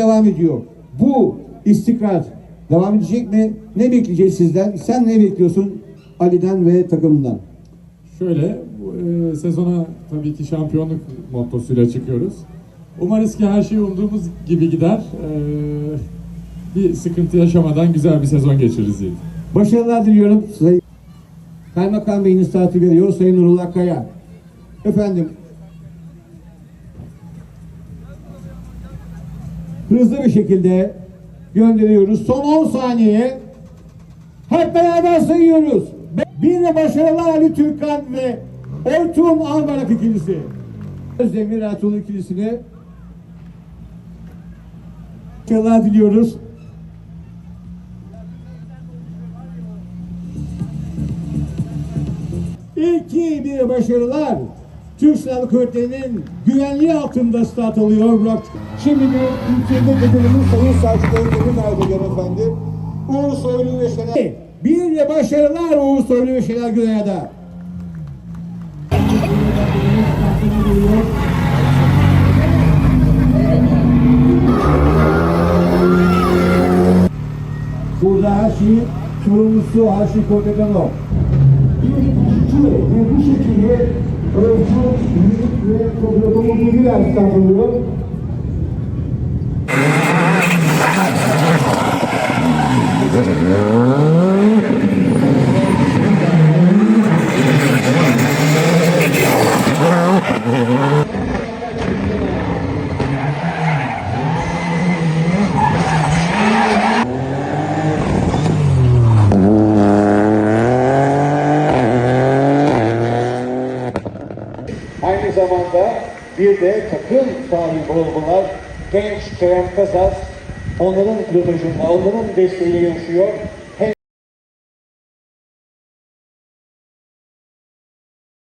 devam ediyor. Bu istikrar devam edecek mi? Ne bekleyeceğiz sizden? Sen ne bekliyorsun Ali'den ve takımından? Şöyle, bu, e, sezona tabii ki şampiyonluk mottosuyla çıkıyoruz. Umarız ki her şey umduğumuz gibi gider. E, bir sıkıntı yaşamadan güzel bir sezon geçiririz diye. Başarılar diliyorum. Sayın Kaymakam Bey'in saati veriyor Sayın Nurullah Kaya. Efendim hızlı bir şekilde gönderiyoruz. Son 10 saniye hep beraber sayıyoruz. Bir de başarılar Ali Türkan ve Ortun Albarak ikilisi. Özdemir Ertuğrul ikilisine başarılar diliyoruz. İki bir başarılar. Türk Silahlı Kuvvetleri'nin güvenliği altında start alıyor Burak. Şimdi de ülkede bedelimiz Sayın Selçuk Özdemir Erdoğan efendi. Uğur Soylu ve Şener. Bir de başarılar Uğur Soylu ve Şener Güney'de. Burada her şeyin sorumlusu Haşi Kotekanov. Ve bu şekilde ölçü, büyük ve topluluğu bilgi dersler oluyor. Zamanda bir de takım sahibi olmalar genç Kerem Kasas onların pilotajında, onların desteğiyle yaşıyor.